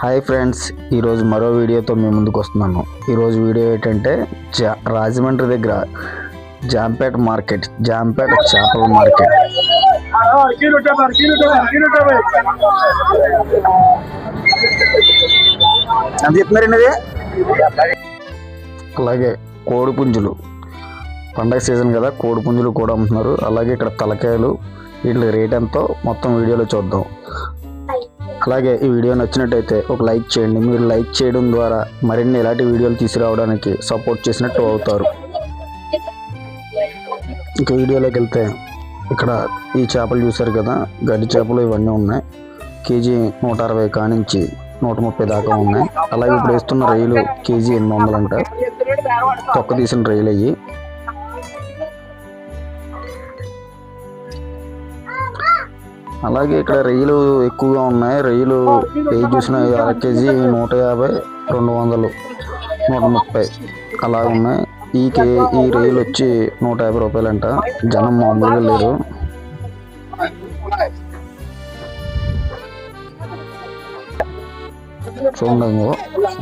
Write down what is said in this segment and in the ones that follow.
Hi friends ఈరోజు మరో వీడియోతో మీ ముందుకు వస్తున్నాను. ఈరోజు వీడియో ఏంటంటే జా రాజమండ్రి దగ్గర జాంపేట మార్కెట్ జాంపేట చేపల మార్కెట్. ఎంత చెప్తున్నారండి అలాగే కోడి పుంజులు. పండగ సీజన్ కదా కోడి పుంజులు కూడా అమ్ముతున్నారు. అలాగే ఇక్కడ తలకాయలు వీటి రేట్ ఎంతో మొత్తం వీడియోలో చూద్దాం. అలాగే ఈ వీడియో నచ్చినట్టయితే ఒక లైక్ చేయండి. మీరు లైక్ చేయడం ద్వారా మరిన్ని ఇలాంటి వీడియోలు తీసుకురావడానికి సపోర్ట్ చేసినట్టు అవుతారు. ఇంక వీడియోలోకి వెళ్తే ఇక్కడ ఈ చేపలు చూశారు కదా? గడ్డి చేపలు ఇవన్నీ ఉన్నాయి. కేజీ నూట అరవై కానించి నూట ముప్పై దాకా ఉన్నాయి. అలాగే ఇప్పుడు వేస్తున్న రొయ్యలు కేజీ ఎనిమిది వందలు అంట. తొక్క తీసిన రొయ్యలు అయ్యి. అలాగే ఇక్కడ రొయ్యలు ఎక్కువగా ఉన్నాయి. రొయ్యలు కేజీ చూసిన అర కేజీ నూట యాభై రెండు వందలు నూట ముప్పై అలా ఉన్నాయి. ఈ కే ఈ రొయ్యలు వచ్చి నూట యాభై రూపాయలంట. జనం మామూలుగా లేరు. చూడండి ఇంకో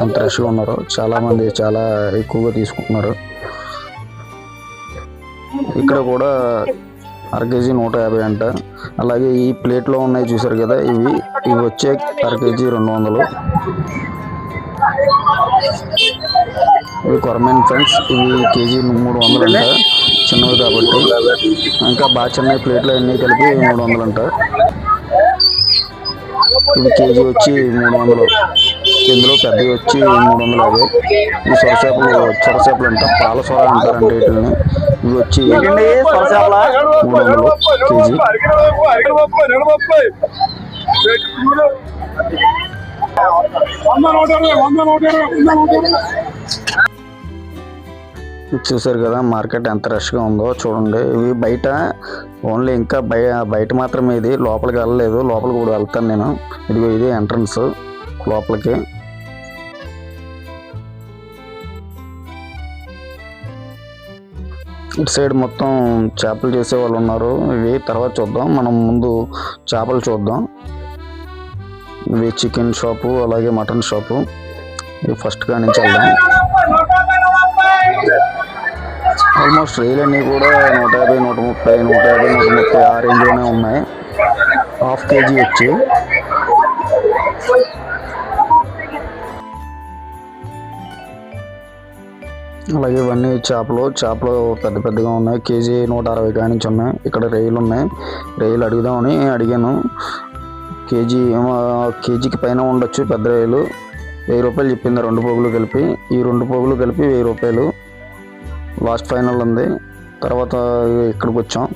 ఎంత రష్గా ఉన్నారో. చాలా మంది చాలా ఎక్కువగా తీసుకుంటున్నారు. ఇక్కడ కూడా అర కేజీ నూట యాభై అంట. అలాగే ఈ ప్లేట్లో ఉన్నాయి చూసారు కదా ఇవి. ఇవి వచ్చే అర కేజీ రెండు వందలు. ఇవి కొరమైన ఫ్రెండ్స్ ఇవి కేజీ మూడు వందలు అంట చిన్నవి కాబట్టి. ఇంకా బాగా చిన్న ప్లేట్లో అన్నీ కలిపి మూడు వందలు అంట ఇవి కేజీ వచ్చి మూడు వందలు. ఇందులో పెద్దవి వచ్చి మూడు వందలు అవి ఈ సొరచేపలు సొరచేపలు అంట పాల సొర అంటారంటే వీటిని. ఇవి వచ్చి మూడు వందలు. కేజీ. చూసారు కదా మార్కెట్ ఎంత రష్గా ఉందో చూడండి. ఇవి బయట ఓన్లీ ఇంకా బయ బయట మాత్రమే ఇది. లోపలికి వెళ్ళలేదు. లోపలికి కూడా వెళ్తాను నేను. ఇదిగో ఇది ఎంట్రన్స్ లోపలికి. ఇటు సైడ్ మొత్తం చేపలు చేసే వాళ్ళు ఉన్నారు. ఇవి తర్వాత చూద్దాం. మనం ముందు చేపలు చూద్దాం. ఇవి చికెన్ షాపు అలాగే మటన్ షాపు. ఇవి ఫస్ట్గా నుంచి వెళ్దాం. ఆల్మోస్ట్ రైలు అన్నీ కూడా నూట యాభై నూట ముప్పై నూట యాభై నూట ముప్పై ఆ రేంజ్లోనే ఉన్నాయి. హాఫ్ కేజీ వచ్చి. అలాగే ఇవన్నీ చేపలు చేపలు పెద్ద పెద్దగా ఉన్నాయి. కేజీ నూట అరవై కానించి ఉన్నాయి. ఇక్కడ రైలు ఉన్నాయి. రైలు అడుగుదామని అడిగాను. కేజీ ఏమో కేజీకి పైన ఉండొచ్చు పెద్ద రైలు. వెయ్యి రూపాయలు చెప్పింది రెండు పోగులు కలిపి ఈ రెండు పోగులు కలిపి వెయ్యి రూపాయలు. లాస్ట్ ఫైనల్ ఉంది. తర్వాత ఇక్కడికి వచ్చాం.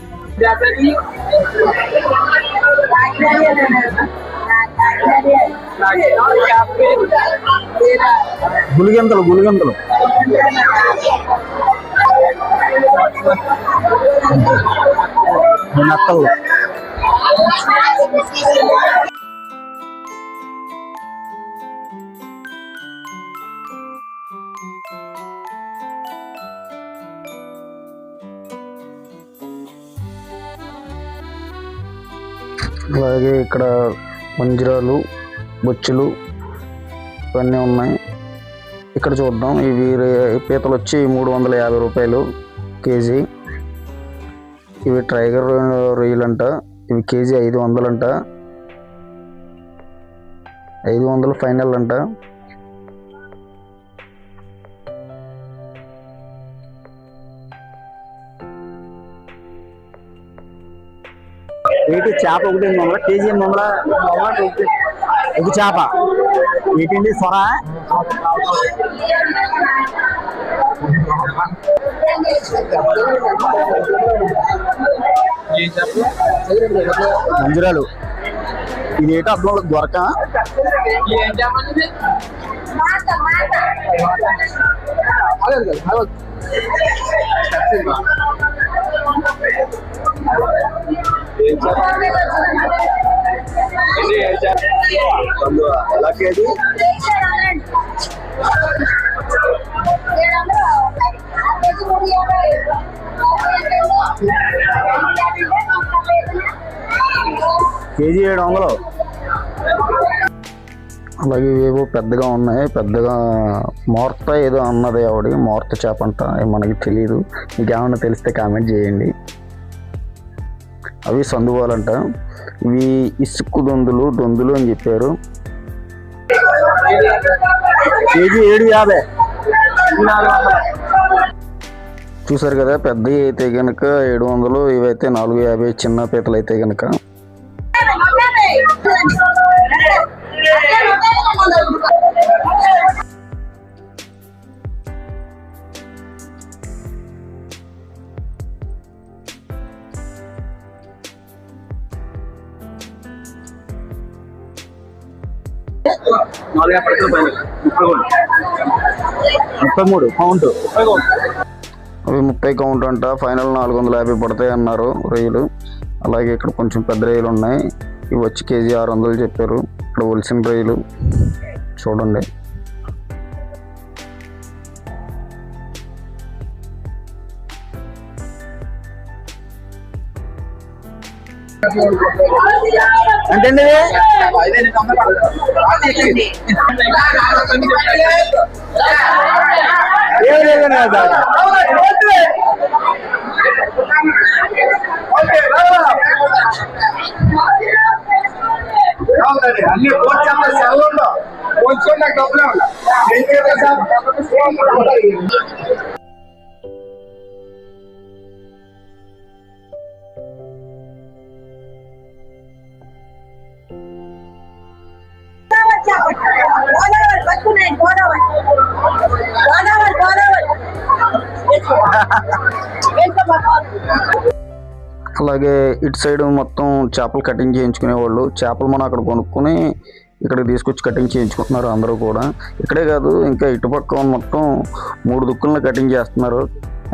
గులిగంతలు గులిగంతలు. నక్కలు అలాగే ఇక్కడ మంజిరాలు బొచ్చులు ఇవన్నీ ఉన్నాయి. ఇక్కడ చూద్దాం. ఇవి రే- పీతలు వచ్చి మూడు వందల యాభై రూపాయలు కేజీ. ఇవి టైగర్ రొయ్యలు అంట ఇవి కేజీ ఐదు వందలంట. ఐదు వందలు ఫైనల్ అంట. ఒకటి చేప ఒకటి ఎనిమిది కేజీ ఎనిమిది ఒక చేప. ఏంటండి సొర? మంజురాలు. ఇది ఏంటో అర్థం దొరక? ఎలా కేజీ కేజీ ఏడు వందలు. అలాగే ఏవో పెద్దగా ఉన్నాయి. పెద్దగా మోర్త ఏదో అన్నది ఆవిడ మోర్త చేప అంట మనకి తెలియదు మీకు ఏమన్నా తెలిస్తే కామెంట్ చేయండి. అవి సందువాలంట ఇవి ఇసుక్కు దొందులు దొందులు అని చెప్పారు. కేజీ ఏడు యాభై. చూసారు కదా పెద్దవి అయితే కనుక ఏడు వందలు ఇవైతే నాలుగు యాభై చిన్న పీతలు అయితే కనుక ముప్పై మూడు. కౌంట్. అవి ముప్పై కౌంట్ అంట. ఫైనల్ నాలుగు వందల యాభై పడతాయి అన్నారు రొయ్యలు. అలాగే ఇక్కడ కొంచెం పెద్ద రొయ్యలు ఉన్నాయి. ఇవి వచ్చి కేజీ ఆరు వందలు చెప్పారు. ఇక్కడ ఒలిసిన రొయ్యలు. చూడండి. ఎంతండి ఏం లేదని కదా అన్ని ఫోన్ సెలవుల్లో కొంచెం నాకు డబ్బులే ఉండాలి పట్టుకున్నాయి గోదావరి. గోదావరి గోదావరి. అలాగే ఇటు సైడ్ మొత్తం చేపలు కటింగ్ చేయించుకునేవాళ్ళు చేపలు మనం అక్కడ కొనుక్కొని ఇక్కడికి తీసుకొచ్చి కటింగ్ చేయించుకుంటున్నారు అందరూ కూడా. ఇక్కడే కాదు ఇంకా ఇటుపక్క మొత్తం మూడు దుక్కులను కటింగ్ చేస్తున్నారు.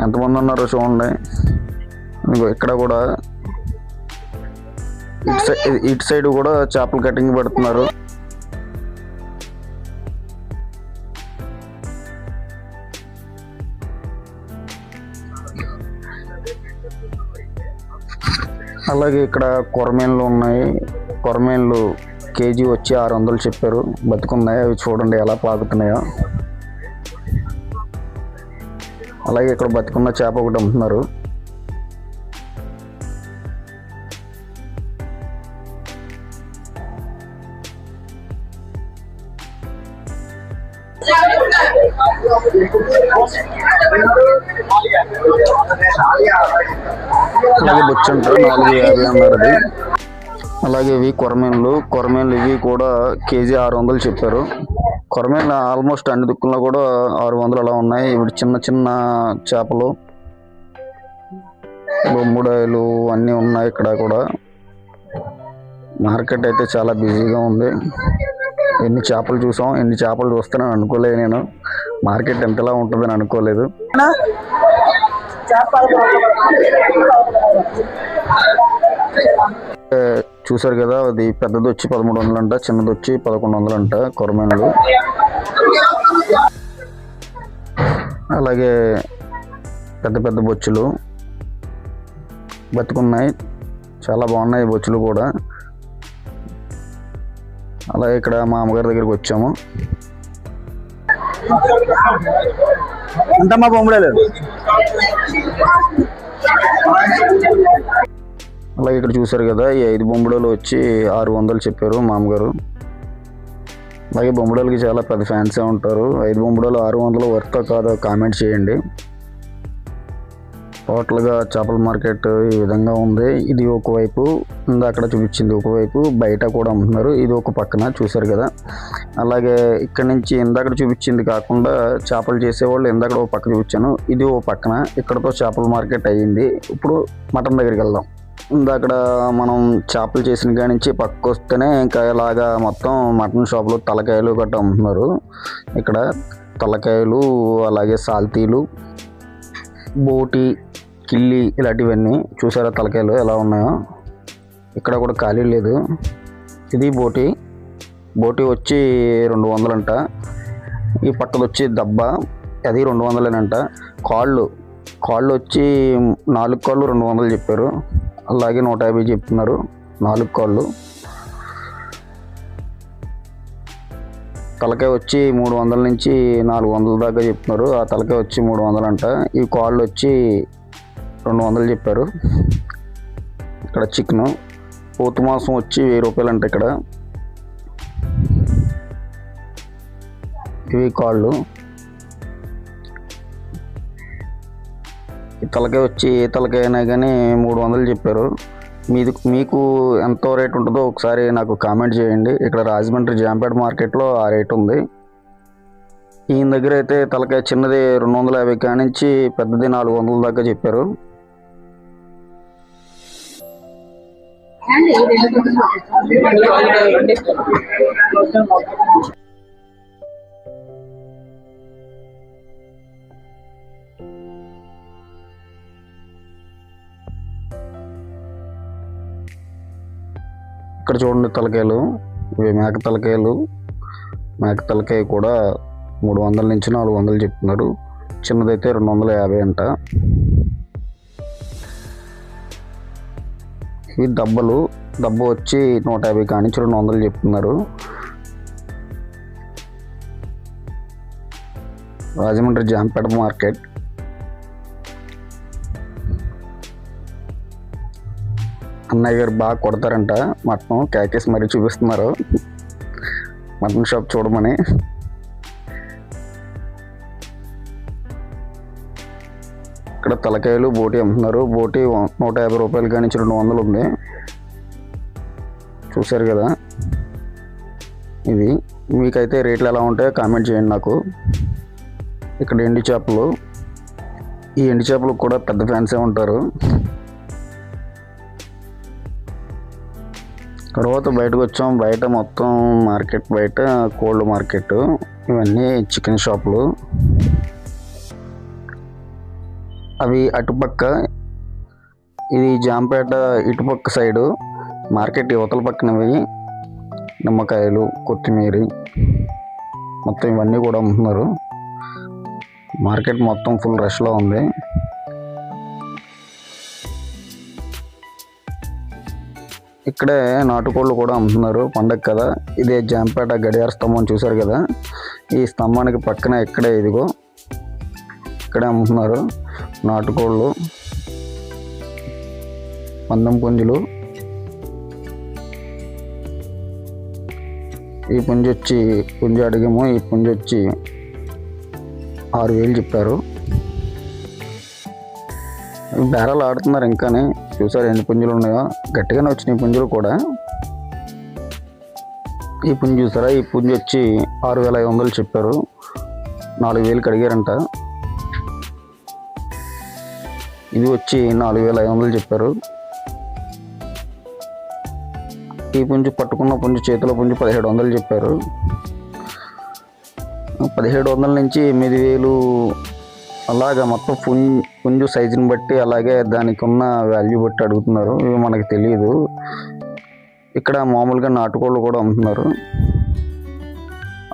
ఎంతమంది ఉన్నారో చూడండి. ఇక్కడ కూడా ఇటు సైడ్ ఇటు సైడ్ కూడా చేపలు కటింగ్ పెడుతున్నారు. అలాగే ఇక్కడ కొరమేన్లు ఉన్నాయి. కొరమేన్లు కేజీ వచ్చి ఆరు వందలు చెప్పారు. బతుకున్నాయి? అవి చూడండి ఎలా పాకుతున్నాయో. అలాగే ఇక్కడ బతుకున్న చేప ఒకటి అమ్ముతున్నారు. అలాగే బొచ్చంట నాలుగు యాభై అన్నారు అది అలాగే ఇవి కొరమేన్లు. కొరమేన్లు ఇవి కూడా కేజీ ఆరు వందలు చెప్పారు. కొరమేన్లు ఆల్మోస్ట్ అన్ని దుక్కుల్లో కూడా ఆరు వందలు అలా ఉన్నాయి. ఇవి చిన్న చిన్న చేపలు. బొమ్ముడాయలు అన్నీ ఉన్నాయి ఇక్కడ కూడా. మార్కెట్ అయితే చాలా బిజీగా ఉంది. ఎన్ని చేపలు చూసాం ఎన్ని చేపలు చూస్తానని అనుకోలేదు నేను. మార్కెట్ ఎంతలా ఉంటుందని అనుకోలేదు. చూసారు కదా అది పెద్దది వచ్చి పదమూడు వందలు అంట చిన్నది వచ్చి పదకొండు వందలు అంట కొరమేనలు. అలాగే పెద్ద పెద్ద బొచ్చులు బతుకున్నాయి. చాలా బాగున్నాయి బొచ్చులు కూడా. అలాగే ఇక్కడ మా అమ్మగారి దగ్గరికి వచ్చాము. అంతమ్మా బొమ్మడలేదు అలాగే ఇక్కడ చూసారు కదా ఈ ఐదు బొమ్మడలు వచ్చి ఆరు వందలు చెప్పారు మామగారు. అలాగే బొమ్మడలకి చాలా పెద్ద ఫ్యాన్సే ఉంటారు. ఐదు బొమ్మడలు ఆరు వందలు వర్త్ కాదో? కామెంట్ చేయండి. టోటల్గా చేపల మార్కెట్ ఈ విధంగా ఉంది. ఇది ఒకవైపు అక్కడ చూపించింది ఒకవైపు బయట కూడా అమ్ముతున్నారు ఇది ఒక పక్కన చూశారు కదా. అలాగే ఇక్కడ నుంచి ఇందాక చూపించింది కాకుండా చేపలు చేసేవాళ్ళు ఇందాక ఒక పక్క చూపించాను. ఇది ఓ పక్కన ఇక్కడతో చేపల మార్కెట్ అయ్యింది. ఇప్పుడు మటన్ దగ్గరికి వెళ్దాం. ఇందాక మనం చేపలు చేసిన కాడి నుంచి పక్క వస్తేనే ఇంకా ఇలాగా మొత్తం మటన్ షాప్లో తలకాయలు గట్రా అమ్ముతున్నారు. ఇక్కడ తలకాయలు అలాగే సాల్తీలు బోటి కిల్లి ఇలాంటివన్నీ చూసారా తలకాయలు ఎలా ఉన్నాయో? ఇక్కడ కూడా ఖాళీ లేదు. ఇది బోటి. బోటి వచ్చి రెండు వందలంట. ఈ పక్కది వచ్చి దబ్బ. అది రెండు వందలేనంట. కాళ్ళు. కాళ్ళు వచ్చి నాలుగు కాళ్ళు రెండు వందలు చెప్పారు. అలాగే నూట యాభై చెప్తున్నారు. నాలుగు కాళ్ళు. తలకాయ వచ్చి మూడు వందల నుంచి నాలుగు వందల దాకా చెప్తున్నారు. ఆ తలకాయ వచ్చి మూడు వందలు అంట ఈ కాళ్ళు వచ్చి రెండు వందలు చెప్పారు. ఇక్కడ చికెన్. పోతు మాంసం వచ్చి వెయ్యి రూపాయలు అంట ఇక్కడ. ఇవి కాళ్ళు. ఈ తలకాయ వచ్చి ఏ తలకాయ అయినా కానీ మూడు వందలు చెప్పారు. మీది మీకు ఎంత రేట్ ఉంటుందో ఒకసారి నాకు కామెంట్ చేయండి. ఇక్కడ రాజమండ్రి జాంపేట మార్కెట్లో ఆ రేట్ ఉంది. ఈయన దగ్గర అయితే తలకాయ చిన్నది రెండు వందల యాభై కానించి పెద్దది నాలుగు వందల దాకా చెప్పారు. ఇక్కడ చూడండి తలకాయలు. ఇవి మేక తలకాయలు. మేక తలకాయ కూడా మూడు వందల నుంచి నాలుగు వందలు చెప్తున్నారు. చిన్నదైతే రెండు వందల యాభై అంట. ఇవి డబ్బలు డబ్బు వచ్చి నూట యాభై కానించి రెండు వందలు చెప్తున్నారు. రాజమండ్రి జాంపేట మార్కెట్. అన్నయ్య గారు బాగా కొడతారంట. మటన్ క్యాకేసి మరీ చూపిస్తున్నారు. మటన్ షాప్ చూడమని. ఇక్కడ తలకాయలు బోటి అమ్ముతున్నారు బోటి నూట యాభై రూపాయలు కానీ రెండు వందలు ఉంది. చూశారు కదా? ఇది మీకైతే రేట్లు ఎలా ఉంటాయో కామెంట్ చేయండి నాకు. ఇక్కడ ఎండి చేపలు. ఈ ఎండి చేపలకు కూడా పెద్ద ఫ్యాన్సే ఉంటారు. తర్వాత బయటకు వచ్చాం. బయట మొత్తం మార్కెట్ బయట కోల్డ్ మార్కెట్. ఇవన్నీ చికెన్ షాపులు. అవి అటుపక్క ఇది జాంపేట ఇటుపక్క సైడు మార్కెట్ యువతల పక్కనవి నిమ్మకాయలు కొత్తిమీర మొత్తం ఇవన్నీ కూడా అమ్ముతున్నారు. మార్కెట్ మొత్తం ఫుల్ రష్లో ఉంది. ఇక్కడే నాటుకోళ్ళు కూడా అమ్ముతున్నారు పండగ కదా. ఇదే జాంపేట గడియార స్తంభం చూశారు కదా. ఈ స్తంభానికి పక్కన ఇక్కడే ఇదిగో ఇక్కడే అమ్ముతున్నారు. నాటుకోళ్ళు పందెం పుంజులు ఈ పుంజు వచ్చి పుంజు అడిగాము ఈ పుంజు వచ్చి ఆరు వేలు చెప్పారు. బేరాలు ఆడుతున్నారు ఇంకానే. చూసారు ఎన్ని పుంజులు ఉన్నాయో? గట్టిగానే వచ్చినాయి పుంజులు కూడా. ఈ పుంజు చూసారా? ఈ పుంజు వచ్చి ఆరు వేల ఐదు వందలు చెప్పారు. నాలుగు వేలు కడిగారంట. ఇది వచ్చి నాలుగు వేల ఐదు వందలు చెప్పారు. ఈ పుంజు పట్టుకున్న పుంజు చేతిలో పుంజు పదిహేడు వందలు చెప్పారు. పదిహేడు వందల నుంచి ఎనిమిది వేలు అలాగా మొత్తం పుంజు పుంజు సైజుని బట్టి అలాగే దానికి ఉన్న వాల్యూ బట్టి అడుగుతున్నారు. ఇవి మనకు తెలియదు ఇక్కడ మామూలుగా నాటుకోళ్ళు కూడా అమ్ముతున్నారు.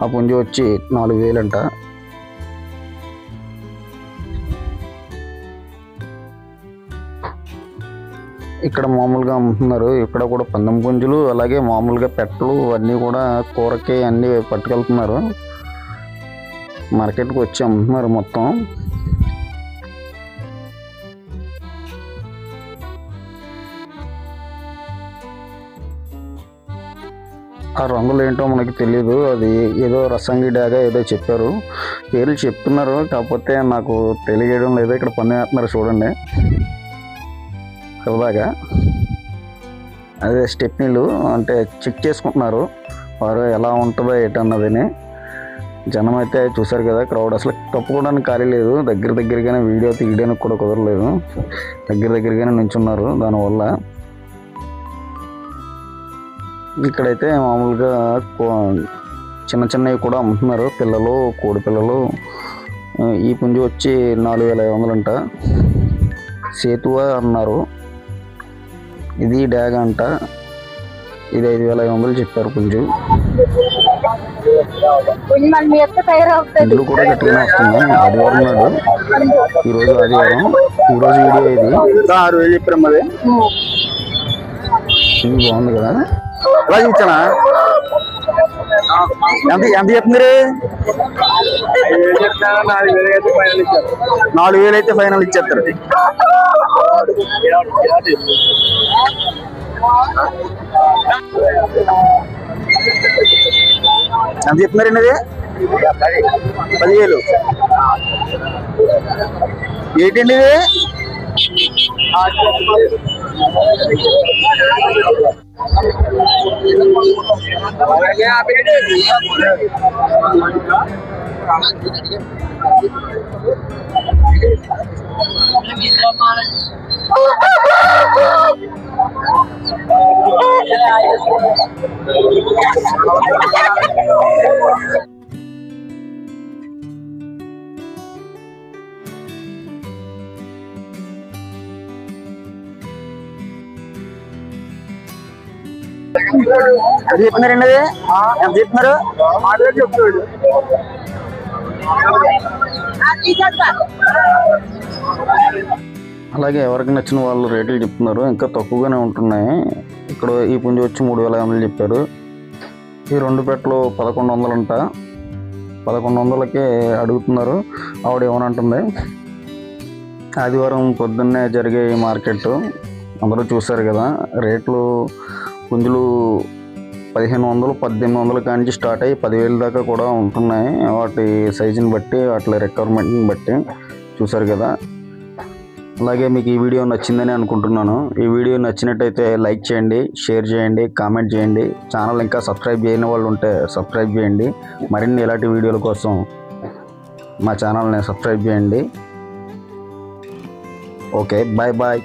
ఆ పుంజు వచ్చి నాలుగు వేలంట. ఇక్కడ మామూలుగా అమ్ముతున్నారు. ఇక్కడ కూడా పందెం గుంజులు అలాగే మామూలుగా పెట్టలు అన్నీ కూడా కూరకి అన్నీ పట్టుకెళ్తున్నారు. మార్కెట్కి వచ్చి అమ్ముతున్నారు మొత్తం. ఆ రంగులు ఏంటో మనకి తెలియదు అది ఏదో రసంగి డాగా ఏదో చెప్పారు. పేర్లు చెప్తున్నారు కాకపోతే నాకు తెలియడం లేదు. ఇక్కడ పని చేస్తున్నారు చూడండి. సరదాగా అదే స్టెప్నీలు అంటే చెక్ చేసుకుంటున్నారు. వారు ఎలా ఉంటుందో ఏంటన్నదని జనం అయితే చూసారు కదా క్రౌడ్ అసలు తప్పుకోవడానికి ఖాళీ లేదు. దగ్గర దగ్గరగానే వీడియో తీయడానికి కూడా కుదరలేదు. దగ్గర దగ్గరగానే నించున్నారు దానివల్ల. ఇక్కడైతే మామూలుగా కో- చిన్న చిన్నవి కూడా అమ్ముతున్నారు. పిల్లలు కోడి పిల్లలు. ఈ పుంజు వచ్చి నాలుగు వేల ఐదు వందలు అంట సేతువ అన్నారు. ఇది డ్యాగ్ అంట. ఇది ఐదు వేల ఐదు వందలు చెప్పారు పుంజు. ఇల్లు కూడా గట్టిగానే వస్తుంది. ఆదివారం నాడు. ఈరోజు ఆదివారం. ఈరోజు వీడియో ఇది. ఆరు వేలు చెప్పారు మరి. ఇది బాగుంది కదా. అలా చూచానా ఎంత ఎంత చెప్తున్నారు? నాలుగు వేలు అయితే ఫైనల్ ఇచ్చేస్తారు. ఎంత చెప్తున్నారండి అది పదివేలు. ఏంటండి ఇది? ఎంత చెప్తున్నారండి అది ఎంత చెప్తున్నారు అలాగే ఎవరికి నచ్చిన వాళ్ళు రేట్లు చెప్తున్నారు. ఇంకా తక్కువగానే ఉంటున్నాయి. ఇక్కడ ఈ పుంజు వచ్చి మూడు వేల ఐదు వందలు చెప్పారు. ఈ రెండు పెట్టలు పదకొండు వందలు అంట పదకొండు వందలకే అడుగుతున్నారు. ఆవిడ ఏమనంటుంది? ఆదివారం పొద్దున్నే జరిగే ఈ మార్కెట్ అందరూ చూశారు కదా రేట్లు పుంజులు పదిహేను వందలు పద్దెనిమిది వందల కానించి స్టార్ట్ అయ్యి పదివేల దాకా కూడా ఉంటున్నాయి. వాటి సైజుని బట్టి వాటి రిక్వైర్మెంట్ని బట్టి చూశారు కదా. అలాగే మీకు ఈ వీడియో నచ్చిందని అనుకుంటున్నాను. ఈ వీడియో నచ్చినట్టయితే లైక్ చేయండి షేర్ చేయండి కామెంట్ చేయండి. ఛానల్ ఇంకా సబ్స్క్రైబ్ చేయని వాళ్ళు ఉంటే సబ్స్క్రైబ్ చేయండి. మరిన్ని ఇలాంటి వీడియోల కోసం మా ఛానల్ని సబ్స్క్రైబ్ చేయండి. Okay bye bye.